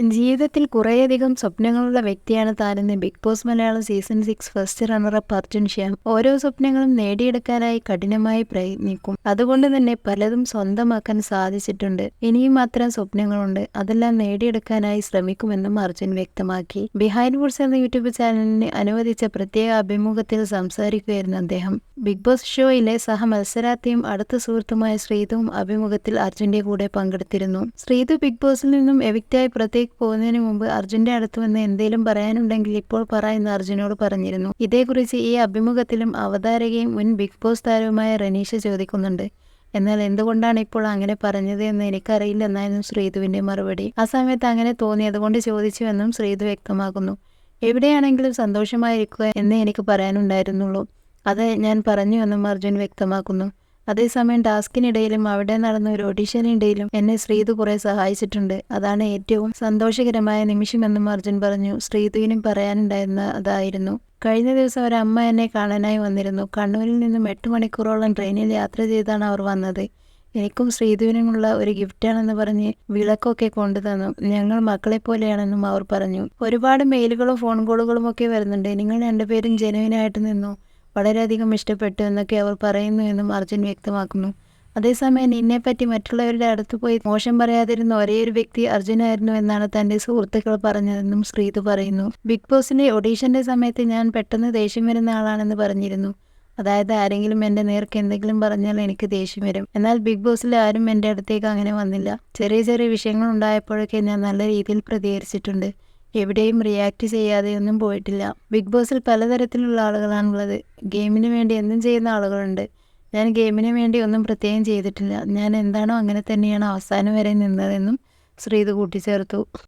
ജീവിതത്തിൽ കുറേയധികം സ്വപ്നങ്ങളുള്ള വ്യക്തിയാണ് താനെന്ന് Big Boss Malayalam season six first runner up Arjun Shyam ഓരോ സ്വപ്നങ്ങളും നേടിയെടുക്കാനായി കഠിനമായി പ്രയത്നിക്കും. അതുകൊണ്ട് തന്നെ പലതും സ്വന്തമാക്കാൻ സാധിച്ചിട്ടുണ്ട്. ഇനിയും മാത്രം സ്വപ്നങ്ങളുണ്ട്. അതെല്ലാം നേടിയെടുക്കാനായി ശ്രമിക്കുമെന്നും അർജുൻ വ്യക്തമാക്കി. ബിഹൈൻഡ് വുഡ്സ് എന്ന യൂട്യൂബ് ചാനലിന് അനുവദിച്ച പ്രത്യേക അഭിമുഖത്തിൽ സംസാരിക്കുകയായിരുന്നു അദ്ദേഹം. ബിഗ് ബോസ് ഷോയിലെ സഹ മത്സരാർത്ഥിയും അടുത്ത സുഹൃത്തുമായ ശ്രീതുവും അഭിമുഖത്തിൽ അർജുന്റെ കൂടെ പങ്കെടുത്തിരുന്നു. ശ്രീതു ബിഗ് ബോസിൽ നിന്നും എവിക്റ്റായി പുറത്തേക്ക് പോകുന്നതിന് മുമ്പ് അർജുന്റെ അടുത്ത് വന്ന് എന്തെങ്കിലും പറയാനുണ്ടെങ്കിൽ ഇപ്പോൾ പറ എന്ന് അർജുനോട് പറഞ്ഞിരുന്നു. ഇതേക്കുറിച്ച് ഈ അഭിമുഖത്തിലും അവതാരകയും മുൻ ബിഗ് ബോസ് താരവുമായ റനീഷ ചോദിക്കുന്നുണ്ട്. എന്നാൽ എന്തുകൊണ്ടാണ് ഇപ്പോൾ അങ്ങനെ പറഞ്ഞത് എന്ന് എനിക്കറിയില്ലെന്നായിരുന്നു ശ്രീതുവിന്റെ മറുപടി. ആ സമയത്ത് അങ്ങനെ തോന്നിയതുകൊണ്ട് ചോദിച്ചുവെന്നും ശ്രീധു വ്യക്തമാക്കുന്നു. എവിടെയാണെങ്കിലും സന്തോഷമായിരിക്കുക എന്നേ എനിക്ക് പറയാനുണ്ടായിരുന്നുള്ളൂ. അത് ഞാൻ പറഞ്ഞു എന്നും അർജുൻ വ്യക്തമാക്കുന്നു. അതേസമയം ടാസ്കിനിടയിലും അവിടെ നടന്ന ഒരു ഓഡീഷനിടയിലും എന്നെ ശ്രീതു കുറെ സഹായിച്ചിട്ടുണ്ട്. അതാണ് ഏറ്റവും സന്തോഷകരമായ നിമിഷമെന്നും അർജുൻ പറഞ്ഞു. ശ്രീതുവിനും പറയാനുണ്ടായിരുന്ന അതായിരുന്നു. കഴിഞ്ഞ ദിവസം ഒരു അമ്മ എന്നെ കാണാനായി വന്നിരുന്നു. കണ്ണൂരിൽ നിന്നും എട്ട് മണിക്കൂറോളം ട്രെയിനിൽ യാത്ര ചെയ്താണ് അവർ വന്നത്. എനിക്കും ശ്രീധുവിനുമുള്ള ഒരു ഗിഫ്റ്റാണെന്ന് പറഞ്ഞ് വിളക്കൊക്കെ കൊണ്ടുതന്നു ഞങ്ങൾ മക്കളെ പോലെയാണെന്നും അവർ പറഞ്ഞു. ഒരുപാട് മെയിലുകളും ഫോൺ കോളുകളും ഒക്കെ വരുന്നുണ്ട്. നിങ്ങൾ രണ്ടുപേരും ജനുവിനായിട്ട് നിന്നു. വളരെയധികം ഇഷ്ടപ്പെട്ടു എന്നൊക്കെ അവർ പറയുന്നു എന്നും അർജുൻ വ്യക്തമാക്കുന്നു. അതേസമയം നിന്നെപ്പറ്റി മറ്റുള്ളവരുടെ അടുത്ത് പോയി മോശം പറയാതിരുന്ന ഒരേയൊരു വ്യക്തി അർജുനായിരുന്നു എന്നാണ് തന്റെ സുഹൃത്തുക്കൾ പറഞ്ഞതെന്നും ശ്രീതു പറയുന്നു. ബിഗ് ബോസിന്റെ ഒഡീഷന്റെ സമയത്ത് ഞാൻ പെട്ടെന്ന് ദേഷ്യം വരുന്ന ആളാണെന്ന് പറഞ്ഞിരുന്നു. അതായത് ആരെങ്കിലും എന്റെ നേർക്ക് എന്തെങ്കിലും പറഞ്ഞാൽ എനിക്ക് ദേഷ്യം വരും. എന്നാൽ ബിഗ് ബോസിൽ ആരും എന്റെ അടുത്തേക്ക് അങ്ങനെ വന്നില്ല. ചെറിയ ചെറിയ വിഷയങ്ങൾ ഉണ്ടായപ്പോഴൊക്കെ ഞാൻ നല്ല രീതിയിൽ പ്രതികരിച്ചിട്ടുണ്ട്. എവിടെയും റിയാക്ട് ചെയ്യാതെ ഒന്നും പോയിട്ടില്ല. ബിഗ് ബോസിൽ പലതരത്തിലുള്ള ആളുകളാണുള്ളത്. ഗെയിമിന് വേണ്ടി എന്തും ചെയ്യുന്ന ആളുകളുണ്ട്. ഞാൻ ഗെയിമിന് വേണ്ടി ഒന്നും പ്രത്യേകം ചെയ്തിട്ടില്ല. ഞാൻ എന്താണോ അങ്ങനെ തന്നെയാണ് അവസാനം വരെ നിന്നതെന്നും ശ്രീത് കൂട്ടിച്ചേർത്തു.